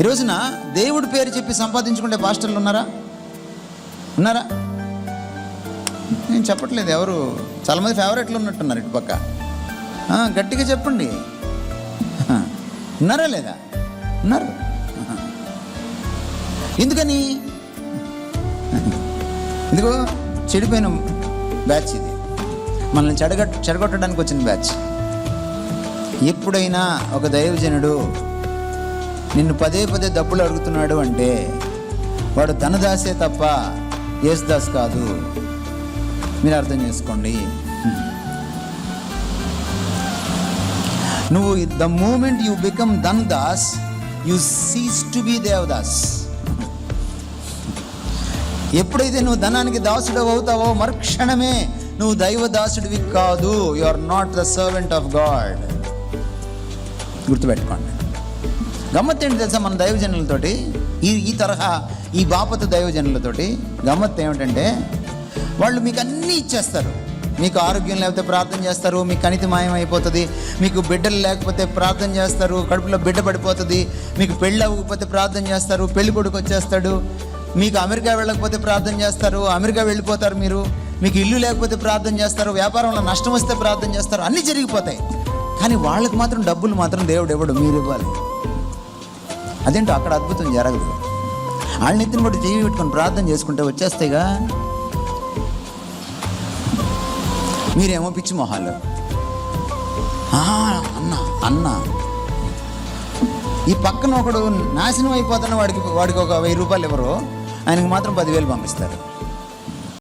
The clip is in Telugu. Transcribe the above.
ఈ రోజున దేవుడి పేరు చెప్పి సంపాదించుకునే పాస్టర్లు ఉన్నారా? ఉన్నారా? నేను చెప్పట్లేదు ఎవరు? చాలామంది ఫేవరెట్లు ఉన్నట్టున్నారు ఇటు పక్క. గట్టిగా చెప్పండి. ఉన్నారా లేదా? ఉన్నారు. ఎందుకని? ఎందుకో చెడిపోయిన బ్యాచ్ ఇది. మనల్ని చెడగట్ చెడగొట్టడానికి వచ్చిన బ్యాచ్. ఎప్పుడైనా ఒక దైవజనుడు నిన్ను పదే పదే డబ్బులు అడుగుతున్నాడు అంటే వాడు ధనదాసే తప్ప యేసుదాస్ కాదు. మీరు అర్థం చేసుకోండి. నువ్వు the moment you become Dhan Das you cease to be Devdas ఎప్పుడైతే నువ్వు ధనానికి దాసుడు అవుతావో మరుక్షణమే నువ్వు దైవ దాసుడివి కాదు. You are not the servant of God గుర్తుపెట్టుకోండి. గమ్మత్ ఏంటి తెలుసా మన దైవజనులతోటి? ఈ ఈ తరహా ఈ బాపత దైవజనులతోటి గమ్మత్ ఏమిటంటే వాళ్ళు మీకు అన్నీ ఇచ్చేస్తారు. మీకు ఆరోగ్యం లేకపోతే ప్రార్థన చేస్తారు మీ కణితి మాయం అయిపోతుంది మీకు బిడ్డలు లేకపోతే ప్రార్థన చేస్తారు కడుపులో బిడ్డ పడిపోతుంది మీకు పెళ్ళి అవ్వకపోతే ప్రార్థన చేస్తారు పెళ్ళి కొడుకు వచ్చేస్తాడు మీకు అమెరికా వెళ్ళకపోతే ప్రార్థన చేస్తారు అమెరికా వెళ్ళిపోతారు మీరు మీకు ఇల్లు లేకపోతే ప్రార్థన చేస్తారు వ్యాపారంలో నష్టం వస్తే ప్రార్థన చేస్తారు అన్నీ జరిగిపోతాయి. కానీ వాళ్ళకి మాత్రం డబ్బులు మాత్రం దేవుడు ఇవ్వడు మీరు ఇవ్వాలి. అదేంటో అక్కడ అద్భుతం జరగదు. వాళ్ళ నెత్తిని కూడా చేయి పెట్టుకొని ప్రార్థన చేసుకుంటే వచ్చేస్తాయిగా. మీరేమో పిచ్చి మొహాలు. అన్న అన్న. ఈ పక్కన ఒకడు నాశనం అయిపోతున్న వాడికి వాడికి ఒక వెయ్యి రూపాయలు ఇవ్వరు ఆయనకు మాత్రం పదివేలు పంపిస్తారు.